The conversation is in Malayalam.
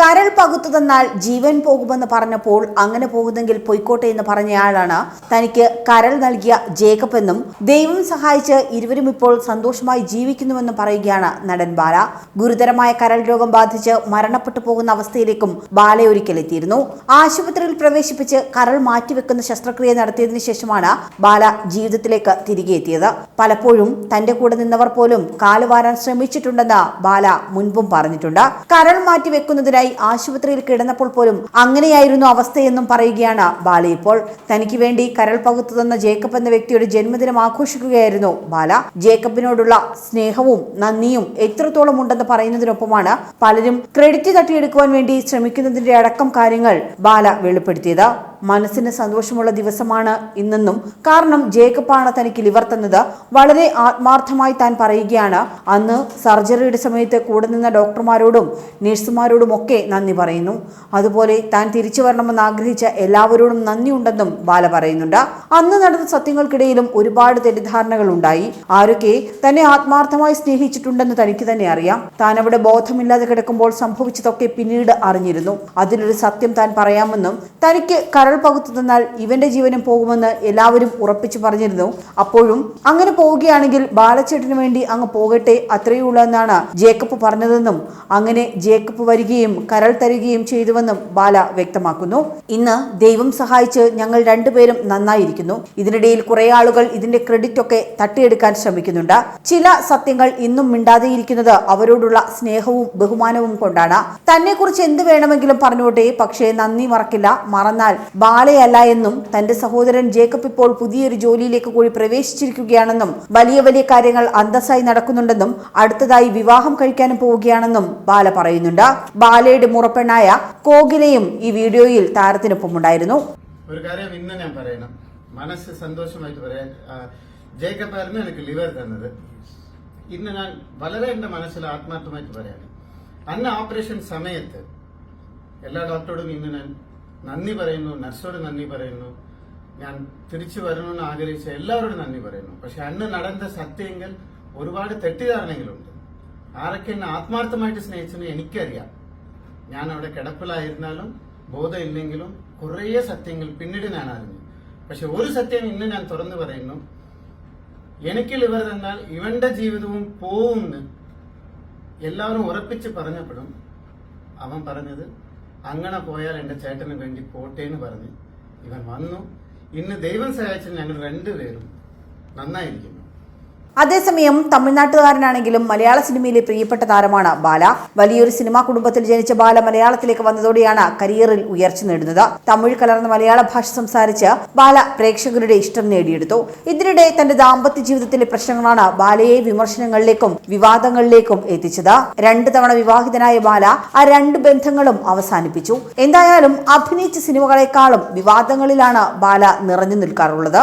കരൾ പകുത്തു തന്നാൽ ജീവൻ പോകുമെന്ന് പറഞ്ഞപ്പോൾ അങ്ങനെ പോകുന്നെങ്കിൽ പൊയ്ക്കോട്ടെ എന്ന് പറഞ്ഞയാളാണ് തനിക്ക് കരൾ നൽകിയ ജേക്കബ് എന്നും ദൈവം സഹായിച്ച് ഇരുവരും ഇപ്പോൾ സന്തോഷമായി ജീവിക്കുന്നുവെന്നും പറയുകയാണ് നടൻ ബാല. ഗുരുതരമായ കരൾ രോഗം ബാധിച്ച് മരണപ്പെട്ടു പോകുന്ന അവസ്ഥയിലേക്കും ബാല ഒരിക്കലെത്തിയിരുന്നു ആശുപത്രിയിൽ പ്രവേശിപ്പിച്ച് കരൾ മാറ്റിവെക്കുന്ന ശസ്ത്രക്രിയ നടത്തിയതിനു ശേഷമാണ് ബാല ജീവിതത്തിലേക്ക് തിരികെ എത്തിയത്. പലപ്പോഴും തന്റെ കൂടെ നിന്നവർ പോലും കാലുവാരാൻ ശ്രമിച്ചിട്ടുണ്ടെന്ന് ബാല മുൻപും പറഞ്ഞിട്ടുണ്ട്. കരൾ മാറ്റി വെക്കുന്നതിനായി ആശുപത്രിയിൽ കിടന്നപ്പോൾ പോലും അങ്ങനെയായിരുന്നു അവസ്ഥയെന്നും പറയുകയാണ് ബാല. ഇപ്പോൾ തനിക്ക് വേണ്ടി കരൾ പകുത്തു തന്ന ജേക്കബ് എന്ന വ്യക്തിയുടെ ജന്മദിനം ആഘോഷിക്കുകയായിരുന്നു ബാല. ജേക്കബിനോടുള്ള സ്നേഹവും നന്ദിയും എത്രത്തോളം ഉണ്ടെന്ന് പറയുന്നതിനൊപ്പമാണ് പലരും ക്രെഡിറ്റ് തട്ടിയെടുക്കുവാൻ വേണ്ടി ശ്രമിക്കുന്നതിന്റെ അടക്കം കാര്യങ്ങൾ ബാല വെളിപ്പെടുത്തിയത്. മനസ്സിന് സന്തോഷമുള്ള ദിവസമാണ് ഇന്നെന്നും കാരണം ജേക്കബാണ് തനിക്ക് ലിവർ തന്നത് വളരെ ആത്മാർത്ഥമായി താൻ പറയുകയാണ്. അന്ന് സർജറിയുടെ സമയത്ത് കൂടെ നിന്ന ഡോക്ടർമാരോടും നഴ്സുമാരോടും ഒക്കെ നന്ദി പറയുന്നു. അതുപോലെ താൻ തിരിച്ചു വരണമെന്ന് ആഗ്രഹിച്ച എല്ലാവരോടും നന്ദിയുണ്ടെന്നും ബാല പറയുന്നുണ്ട്. അന്ന് നടന്ന സത്യങ്ങൾക്കിടയിലും ഒരുപാട് തെറ്റിദ്ധാരണകൾ ഉണ്ടായി. ആരൊക്കെ തന്നെ ആത്മാർത്ഥമായി സ്നേഹിച്ചിട്ടുണ്ടെന്ന് തനിക്ക് തന്നെ അറിയാം. താൻ അവിടെ ബോധമില്ലാതെ കിടക്കുമ്പോൾ സംഭവിച്ചതൊക്കെ പിന്നീട് അറിഞ്ഞിരുന്നു. അതിലൊരു സത്യം താൻ പറയാമെന്നും തനിക്ക് കരൾ പകുത്തു തന്നാൽ ഇവന്റെ ജീവനും പോകുമെന്ന് എല്ലാവരും ഉറപ്പിച്ചു പറഞ്ഞിരുന്നു. അപ്പോഴും അങ്ങനെ പോവുകയാണെങ്കിൽ ബാലച്ചേട്ടന് വേണ്ടി അങ്ങ് പോകട്ടെ അത്രയേ ഉള്ളൂ എന്നാണ് ജേക്കബ് പറഞ്ഞതെന്നും അങ്ങനെ ജേക്കബ് വരികയും കരൾ തരികയും ചെയ്തുവെന്നും ബാല വ്യക്തമാക്കുന്നു. ഇന്ന് ദൈവം സഹായിച്ച് ഞങ്ങൾ രണ്ടുപേരും നന്നായിരിക്കുന്നു. ഇതിനിടയിൽ കുറെ ആളുകൾ ഇതിന്റെ ക്രെഡിറ്റ് ഒക്കെ തട്ടിയെടുക്കാൻ ശ്രമിക്കുന്നുണ്ട്. ചില സത്യങ്ങൾ ഇന്നും മിണ്ടാതെയിരിക്കുന്നത് അവരോടുള്ള സ്നേഹവും ബഹുമാനവും കൊണ്ടാണ്. തന്നെ കുറിച്ച് എന്ത് വേണമെങ്കിലും പറഞ്ഞോട്ടെ പക്ഷേ നന്ദി മറക്കില്ല. മറന്നാൽ ബാലയല്ല എന്നും തന്റെ സഹോദരൻ ജേക്കബ് ഇപ്പോൾ പുതിയൊരു ജോലിയിലേക്ക് കൂടി പ്രവേശിച്ചിരിക്കുകയാണെന്നും വലിയ വലിയ കാര്യങ്ങൾ അന്തസ്സായി നടക്കുന്നുണ്ടെന്നും അടുത്തതായി വിവാഹം കഴിക്കാനും പോവുകയാണെന്നും ബാല പറയുന്നുണ്ട്. ബാലയുടെ മുറപ്പെണ്ണായ കോകിലയും ഈ വീഡിയോയിൽ താരത്തിനൊപ്പം ഉണ്ടായിരുന്നു ഒരു കാര്യം ഇന്ന് ഞാൻ പറയണം. മനസ്സ് സന്തോഷമായിട്ട് പറയാൻ ജേക്കബ് ആയിരുന്നു എനിക്ക് ലിവർ തന്നത്. ഇന്ന് ഞാൻ വളരെ എന്റെ മനസ്സിൽ ആത്മാർത്ഥമായിട്ട് പറയാണ്. അന്ന് ഓപ്പറേഷൻ സമയത്ത് എല്ലാ ഡോക്ടറോടും ഇന്ന് ഞാൻ നന്ദി പറയുന്നു നർസോട് നന്ദി പറയുന്നു. ഞാൻ തിരിച്ചു വരണമെന്ന് ആഗ്രഹിച്ച എല്ലാവരോടും നന്ദി പറയുന്നു. പക്ഷെ അന്ന് നടന്ന സത്യങ്ങൾ ഒരുപാട് തെറ്റിദ്ധാരണകളുണ്ട്. ആരൊക്കെ എന്നെ ആത്മാർത്ഥമായിട്ട് സ്നേഹിച്ചെന്ന് എനിക്കറിയാം. ഞാൻ അവിടെ കിടപ്പിലായിരുന്നാലും ബോധമില്ലെങ്കിലും കുറേ സത്യങ്ങൾ പിന്നീട് ഞാൻ അറിഞ്ഞു. പക്ഷെ ഒരു സത്യം ഇന്ന് ഞാൻ തുറന്നു പറയുന്നു. എനിക്ക് ലിവർ തന്നാൽ ഇവന്റെ ജീവിതവും പോവുമെന്ന് എല്ലാവരും ഉറപ്പിച്ച് പറഞ്ഞപ്പോഴും അവൻ പറഞ്ഞത് അങ്ങനെ പോയാൽ എന്റെ ചേട്ടന് വേണ്ടി പോട്ടെ എന്ന് പറഞ്ഞ് ഇവൻ വന്നു. ഇന്ന് ദൈവം സഹായിച്ച ഞങ്ങൾ രണ്ടുപേരും നന്നായിരിക്കുന്നു. അതേസമയം തമിഴ്നാട്ടുകാരനാണെങ്കിലും മലയാള സിനിമയിലെ പ്രിയപ്പെട്ട താരമാണ് ബാല. വലിയൊരു സിനിമാ കുടുംബത്തിൽ ജനിച്ച ബാല മലയാളത്തിലേക്ക് വന്നതോടെയാണ് കരിയറിൽ ഉയർച്ച നേടുന്നത്. തമിഴ് കലർന്ന മലയാള ഭാഷ സംസാരിച്ച് ബാല പ്രേക്ഷകരുടെ ഇഷ്ടം നേടിയെടുത്തു. ഇതിനിടെ തന്റെ ദാമ്പത്യ ജീവിതത്തിലെ പ്രശ്നങ്ങളാണ് ബാലയെ വിമർശനങ്ങളിലേക്കും വിവാദങ്ങളിലേക്കും എത്തിച്ചത്. രണ്ട് തവണ വിവാഹിതനായ ബാല ആ രണ്ട് ബന്ധങ്ങളും അവസാനിപ്പിച്ചു. എന്തായാലും അഭിനയിച്ച സിനിമകളെക്കാളും വിവാദങ്ങളിലാണ് ബാല നിറഞ്ഞു നിൽക്കാറുള്ളത്.